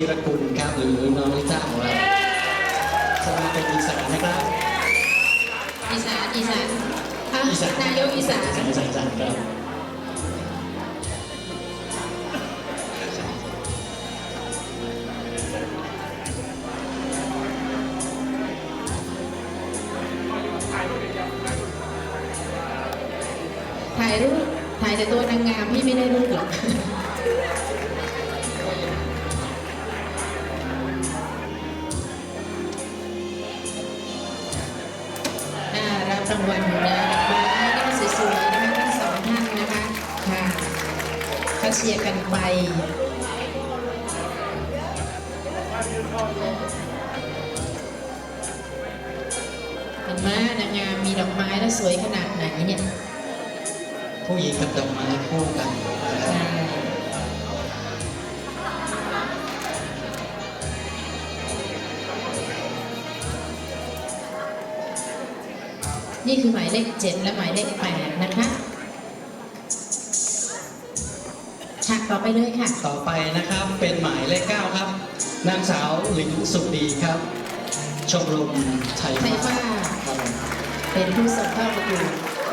ธีรกุลครับหรือน้องลิซ่าของเราสมาเป็นอีสานนะครับ อีสานอีสานอะอีสาน นายกอีสานอีสานอีสานอีสานครับถ่ายรูปถ่ายแต่ตัวนางงามพี่ไม่ได้รูปหรอก วัลนะดอกไม้นี่ก็สวยๆนะคะทั้งสองท่านนะคะค่ะเขาเชียร์กันไปเห็นไหมนางงามมีดอกไม้แล้วสวยขนาดไหนเนี่ยผู้หญิงกับดอกไม้คู่กันนะครับ นี่คือหมายเลขเจ็ดและหมายเลขแปดนะคะฉากต่อไปเลยค่ะ ต่อไปนะครับเป็นหมายเลขเก้าครับ นางสาวหลิงสุขดีครับ ชมรมไทยไทยฟ้าครับผมเป็นผู้ส่งเข้าประกวด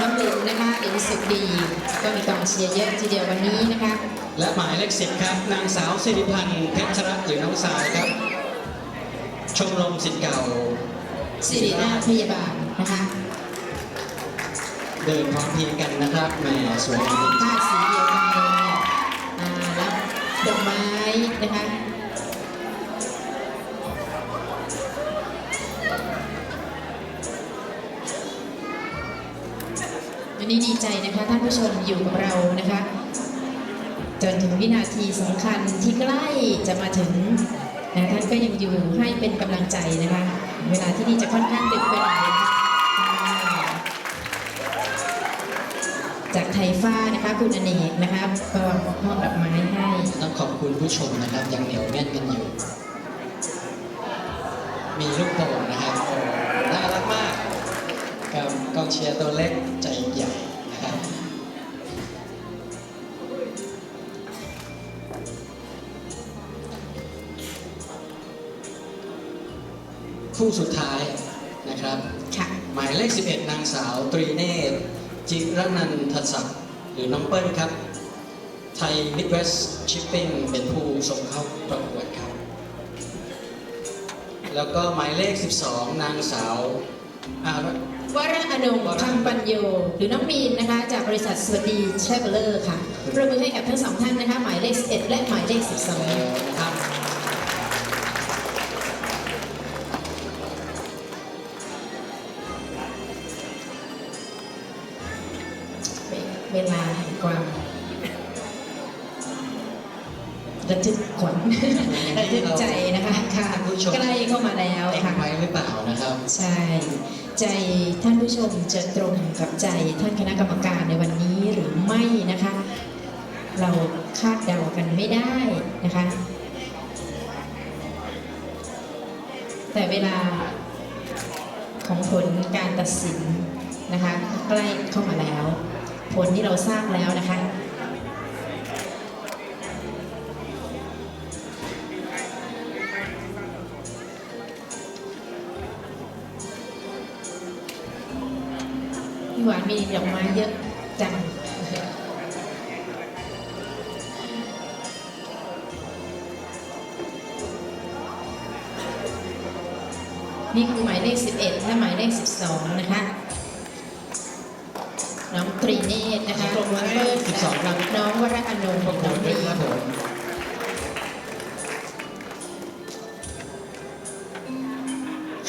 น้องหลินนะคะหลินสุขดี ก็มีกองเชียร์เยอะทีเดียววันนี้นะคะ และหมายเลขสิบครับ นางสาวสิริพันธ์เพชรรัตน์หรือน้องสายครับ ชมรมสิทธิ์เก่าสิริราชพยาบาลนะคะ เดินพร้อมเพรียงกันนะครับแหมสวยงามผ้าสีเดียวกันเลยอ่ารับดอกไม้นะคะวันนี้ดีใจนะคะท่านผู้ชมอยู่กับเรานะคะ จนถึงวินาทีสำคัญที่ใกล้จะมาถึงนะท่านก็ยังอยู่ให้เป็นกำลังใจนะคะ เวลาที่นี่จะค่อนข้างดึกไปหน่อยนะคะ จากไทยฟ้านะคะคุณอเนกนะคะก็มอบดอกไม้ให้ ต้องขอบคุณผู้ชมนะครับยังเหนียวแน่นกันอยู่ มีลูกโป่งนะครับโอ้น่ารักมากกับกองเชียร์ตัวเล็กใจใหญ่นะครับคู่สุดท้ายนะครับค่ะหมายเลข 11 นางสาวตรีเนตร จิรนันทศักดิ์หรือน้องเปิ้ลครับ ไทยมิดเวสชิปปิ้งเป็นผู้ส่งเข้าประกวดครับ แล้วก็หมายเลข 12 นางสาวอารวระอนงคำปัญโย หรือน้องมีนนะคะ จากบริษัทสวัสดีเทรเวลเลอร์ค่ะประมือให้กับทั้งสองท่านนะคะ หมายเลข 11 และหมายเลข 12นะครับ ลาแห่งความระทึกขวัญระทึกใจนะคะค่ะท่านผู้ชมใกล้เข้ามาแล้วเอ็กค่ะไว้หรือเปล่านะครับ ใช่ ใจท่านผู้ชมจะตรงกับใจท่านคณะกรรมการในวันนี้หรือไม่นะคะ เราคาดเดากันไม่ได้นะคะ แต่เวลาของผลการตัดสินนะคะใกล้เข้ามาแล้ว ผลที่เราทราบแล้วนะคะพี่หวานมีดอกไม้เยอะจังนี่คือหมายเลข 11 และหมายเลข 12 นะคะน้อง ตรีเนตรนะคะปรบมือให้เปิ้ล12ครับน้องวรอนงค์ขอบน้คุองณดีครับผม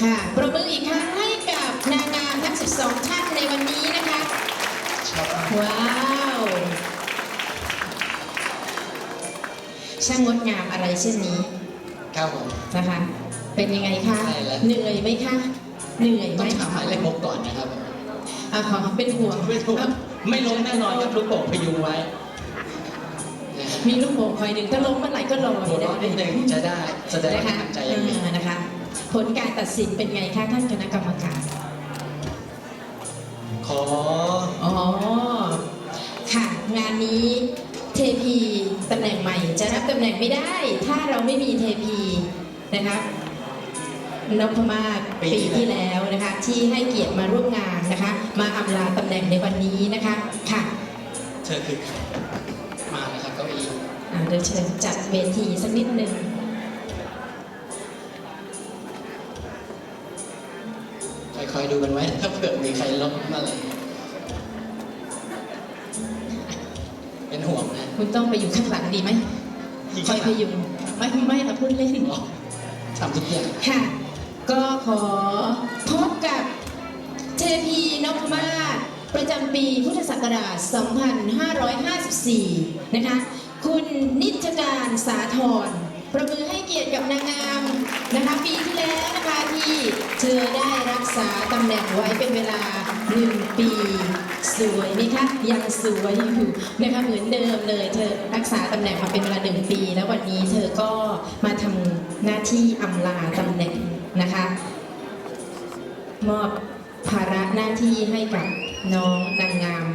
ค่ะประมืออีกครั้งให้กับนางงามทั้ง 12 ท่านในวันนี้นะคะชอบมากว้าว ช่างงดงามอะไรเช่นนี้ครับผมนะคะ เป็นยังไงคะใช่แล้วเหนื่อยไหมคะ เหนื่อยไหมต้องถามหมายเลขหกก่อนนะครับ อะขอเป็นห่วงไม่ถูกอะไม่ล้มแน่นอนครับลูกโป่งพยุงไว้นะฮะมีลูกโป่งคอยหนึ่งถ้าล้มเมื่อไหร่ก็ลอยหัวเราะนิดนึงจะได้แสดงนะว่าคะทางใจยังมีเออนะคะ ผลการตัดสินเป็นไงคะท่านคณะกรรมการ ขอ อ๋อ ค่ะ งานนี้พีตำแหน่งใหม่จะรับตำแหน่งไม่ได้ ถ้าเราไม่มีเทพีนะคะ นพมาศปีที่แล้วนะคะ ที่ให้เกียรติมาร่วมงานนะคะ มาอำลาตำแหน่งในวันนี้นะคะค่ะเธอคือใครมาแล้วครับเก้าอี้อ่าเดี๋ยวเชิญจัดเวทีสักนิดหนึ่งคอยๆดูกันไว้ถ้าเผื่อมีใครล้มอะไรเป็นห่วงนะ คุณต้องไปอยู่ข้างหลังดีไหมยิงคอยพยุงไม่ไม่ค่ะพูดเล่นอ๋อทำทุกอย่างค่ะ ก็ขอพบกับเทพีนพมาศประจำปีพุทธศักราช 2554 นะคะ คุณนิจการสาธรประมือให้เกียรติกับนางงามนะคะปีที่แล้วนะคะที่เธอได้รักษาตำแหน่งไว้เป็นเวลา1ปี สวยไหมคะยังสวยอยู่นะคะเหมือนเดิมเลย เธอรักษาตำแหน่งมาเป็นเวลา1ปี แล้ววันนี้เธอก็มาทำหน้าที่อำลาตำแหน่ง นะคะ มอบภาระหน้าที่ให้กับน้องนางงาม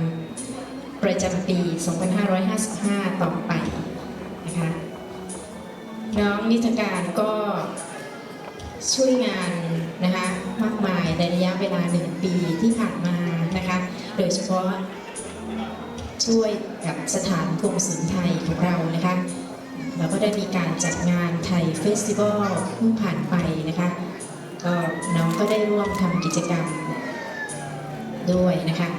ประจำปี 2555 ต่อไปนะคะน้องนิทการก็ช่วยงานนะคะมากมายในระยะเวลาหนึ่งปีที่ผ่านมานะคะโดยเฉพาะช่วยกับสถานกงสุลไทยของเรานะคะเราก็ได้มีการจัดงานไทยเฟสติวัลเพิ่งผ่านไปนะคะ ก็น้องก็ได้ร่วมทำกิจกรรมด้วยนะคะ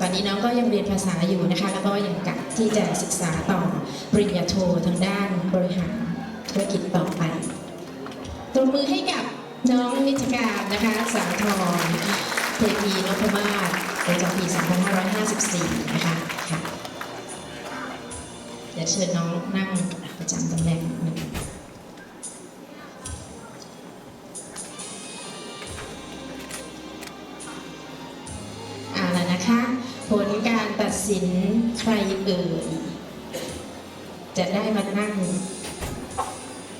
ตอนนี้น้องก็ยังเรียนภาษาอยู่นะคะ แล้วก็ยังกะที่จะศึกษาต่อปริญญาโททางด้านบริหารธุรกิจต่อไปตบมือให้กับน้องนิจการนะคะสาธรเทพีนพมาศประจำปี 2554 นะคะค่ะเดี๋ยวเชิญน้องนั่งประจำตำแหน่งหนึ่ง จะได้มานั่ง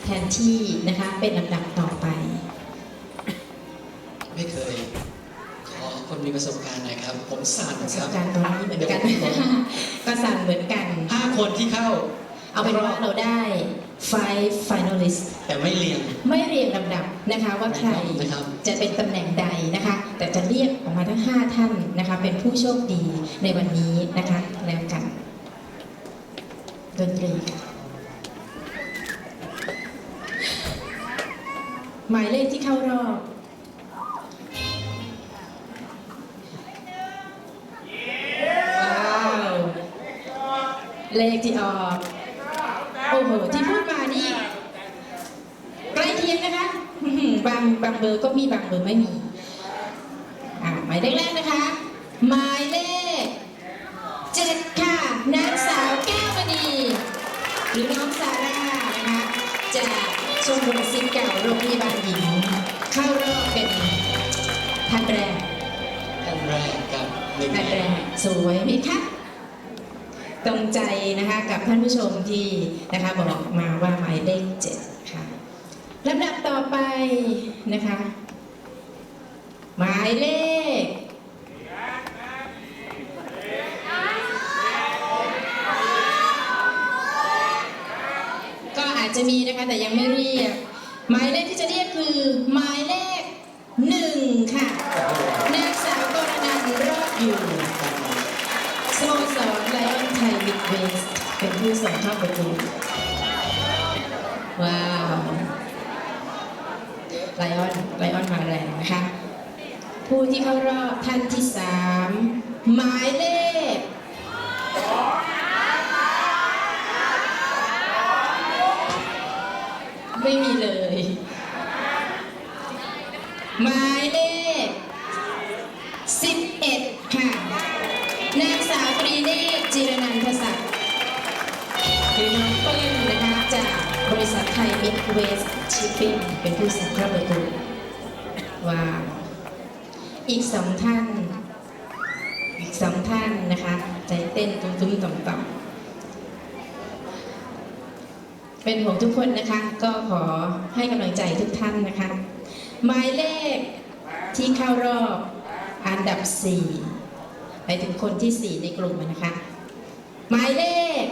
แทนที่นะคะเป็นลำดับต่อไป ไม่เคย ขอคนมีประสบการณ์หน่อยครับ ผมสั่นประสครับบการณ์ตรงนี้เหมือนกัน ก็สั่นเหมือนกันห้าคนที่เข้า เอาเป็นว่าเราได้ five finalist แต่ไม่เรียง ไม่เรียงลำดับนะคะว่าใครนะครับจะเป็นตำแหน่งใดนะคะ แต่จะเรียกออกมาทั้ง 5 ท่านนะคะ เป็นผู้โชคดีในวันนี้นะคะแล้วกัน ดนตรี หมายเลขที่เข้ารอบว้าวเลขที่ออก โอ้โห ที่พูดมานี่ใกล้เคียงนะคะบางบางเบอร์ก็มีบางเบอร์ไม่มี อ่าหมายเลขแรกนะคะ หมายเลข นึ่นในแรกสวยไหมคะตรงใจนะคะกับท่านผู้ชมที่นะคะบอกมาว่าหมายเลขเจ็ดค่ะลำดับต่อไปนะคะ หมายเลขก็อาจจะมีนะคะแต่ยังไม่เรียก หมายเลขที่จะเรียกคือหมายเลขหนึ่งค่ะ ท์รอดอยู่สโมสรไลออนไทยมิดเวสเป็นผู้ส่งเข้าประตูว้าวไลออนไลออนมาแรงนะคะ ผู้ที่เข้ารอบท่านที่สามหมายเลข อีกสองท่าน อีกสองท่านนะคะ ใจเต้นตุ้มๆต่อมๆเป็นห่วงทุกคนนะคะ ก็ขอให้กำลังใจทุกท่านนะคะ หมายเลขที่เข้ารอบอันดับ 4 ไปถึงคนที่ 4 ในกลุ่มนะคะ หมายเลข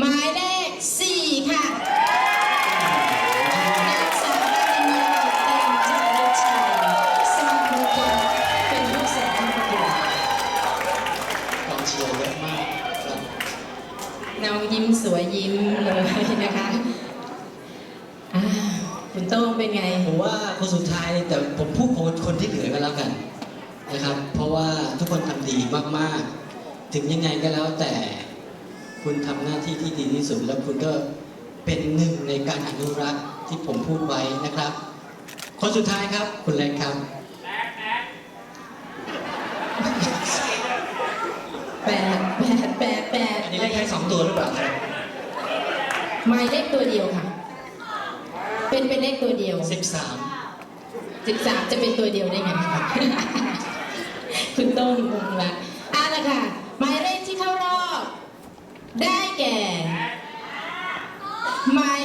หมาย นะคะอ่าคุณโต้งเป็นไง ผมว่าคนสุดท้ายแต่ผมพูดคนคนที่เหลือก็แล้วกันนะครับ เพราะว่าทุกคนทำดีมากๆ ถึงยังไงก็แล้วแต่คุณทำหน้าที่ที่ดีที่สุด แล้วคุณก็เป็นหนึ่งในการอนุรักษ์ที่ผมพูดไว้นะครับ คนสุดท้ายครับคุณเล็กครับ แปดแปดแปดแปดอันนี้เลขแค่สองตัวหรือเปล่าครับ หมายเลขตัวเดียวค่ะ เป็นเป็นเลขตัวเดียว สิบสามสิบสามจะเป็นตัวเดียวได้ไงคุณโต้งงงละอะละค่ะ หมายเลขที่เข้ารอบ ได้แก่หมาย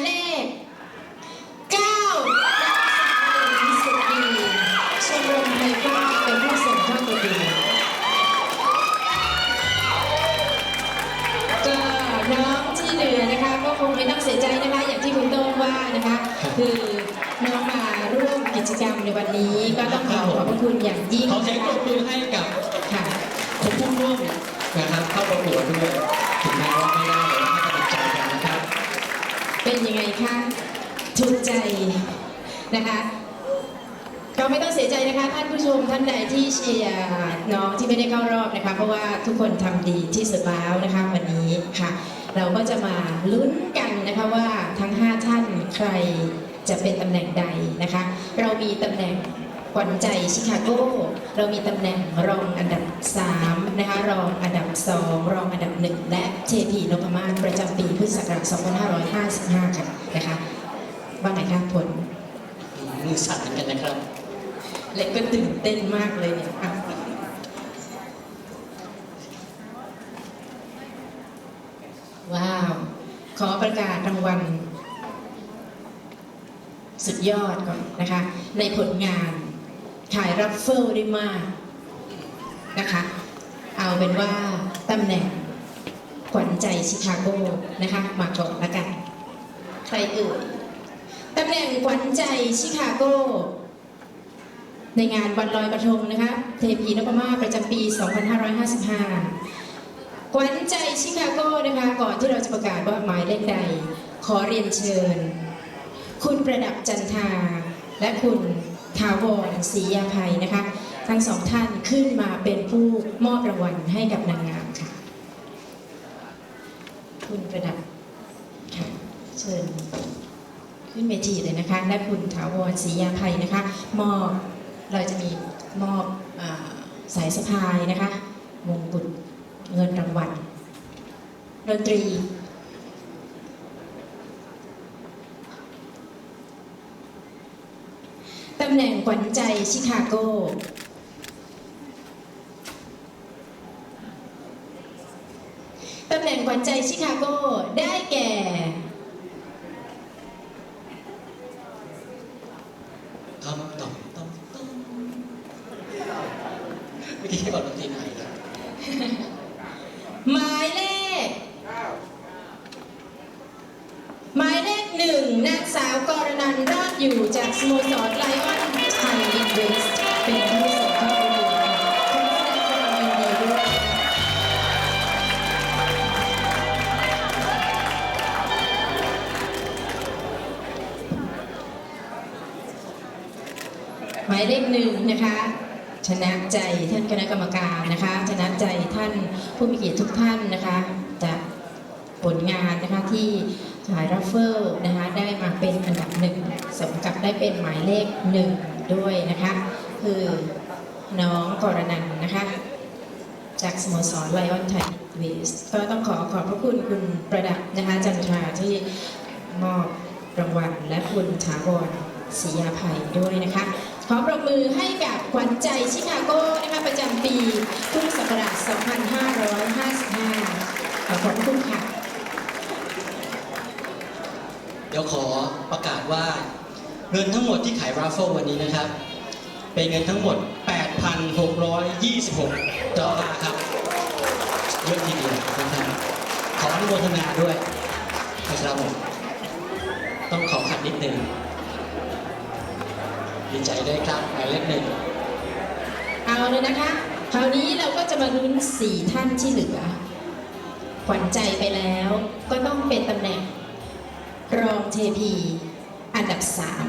ว่านะคะคือน้องมาร่วมกิจกรรมในวันนี้ก็ต้องขอขอบพระคุณอย่างยิ่งขอเสียงปรบมือให้กับค่ะคนผู้ร่วมนะครับเข้าประกวดด้วยถึงแม้ว่าไม่ได้แต่ว่าให้กำลังใจกันนะครับ เป็นยังไงคะถูกใจนะคะก็ไม่ต้องเสียใจนะคะท่านผู้ชมท่านใดที่เชียร์น้องที่ไม่ได้เข้ารอบนะคะ เพราะว่าทุกคนทำดีที่สุดแล้วนะคะวันนี้ค่ะ เราก็จะมาลุ้นกันนะคะว่าทั้ง5ท่าน ใครจะเป็นตำแหน่งใดนะคะ เรามีตำแหน่งขวัญใจชิคาโก เรามีตำแหน่งรองอันดับ 3 นะคะ รองอันดับ 2 รองอันดับ 1 และเทพีนพมาศประจำปีพุทธศักราช2555 ค่ะนะคะว่าไงคะผลมือสั่นเหมือนกันนะครับเล็กก็ตื่นเต้นมากเลยเนี่ยอะว้าว ขอประกาศรางวัล สุดยอดก่อนนะคะ ในผลงานขายรัฟเฟิลได้มากนะคะ เอาเป็นว่าตำแหน่งขวัญใจชิคาโกนะคะ มาก่อนละกัน ใครเอ่ยตำแหน่งขวัญใจชิคาโก ในงานวันลอยกระทงนะคะ เทพีนพมาประจำปี 2555 ขวัญใจชิคาโกนะคะ ก่อนที่เราจะประกาศว่าหมายเลขใด ขอเรียนเชิญ คุณประดับจันทา และคุณทาวรศรียาภัยนะคะ ทั้งสองท่านขึ้นมาเป็นผู้มอบรางวัลให้กับนางงามค่ะ คุณประดับค่ะเชิญขึ้นเวทีเลยนะคะ และคุณถาวรศรียาภัยนะคะ มอบเราจะมีมอบอสายสะพายนะคะมงกุฎเงินรางวัลดนตรี ตำแหน่ง ขวัญใจชิคาโกตำแหน่งขวัญใจชิคาโกได้แก่ายเลขหนึ่งนะคะชนะใจท่านคณะกรรมการนะคะชนะใจท่านผู้มีเกียรติทุกท่านนะคะจากผลงานนะคะที่ขายรัฟเฟิลนะคะได้มาเป็นอันดับหนึ่งสมกับได้เป็นหมายเลขหนึ่งด้วยนะคะ คือน้องกรนันนะคะ จากสโมสรไลออนไทยเวสก็ต้องขอขอบพระคุณคุณประดับนะคะจันทราที่มอบรางวัลและคุณถาวรศรียาภัยด้วยนะคะ ขอปรบมือให้กับขวัญใจชิคาโกนะคะประจำปีพุทธศักราช 2555 ขอขอบคุณค่ะ เดี๋ยวขอประกาศว่าเงินทั้งหมดที่ขายราฟเฟิลวันนี้นะครับ เป็นเงินทั้งหมด 8,626 ดอลลาร์ครับเยอะทีเดียวนะครับขออนุโมทนาด้วยนะครับผมต้องขอขัดนิดหนึ่ง ดีใจด้วยครับหมายเลขหนึ่งเอาเลยนะคะ คราวนี้เราก็จะมาลุ้นสี่ท่านที่เหลือ ขวัญใจไปแล้วก็ต้องเป็นตำแหน่ง รองเทพี อันดับสาม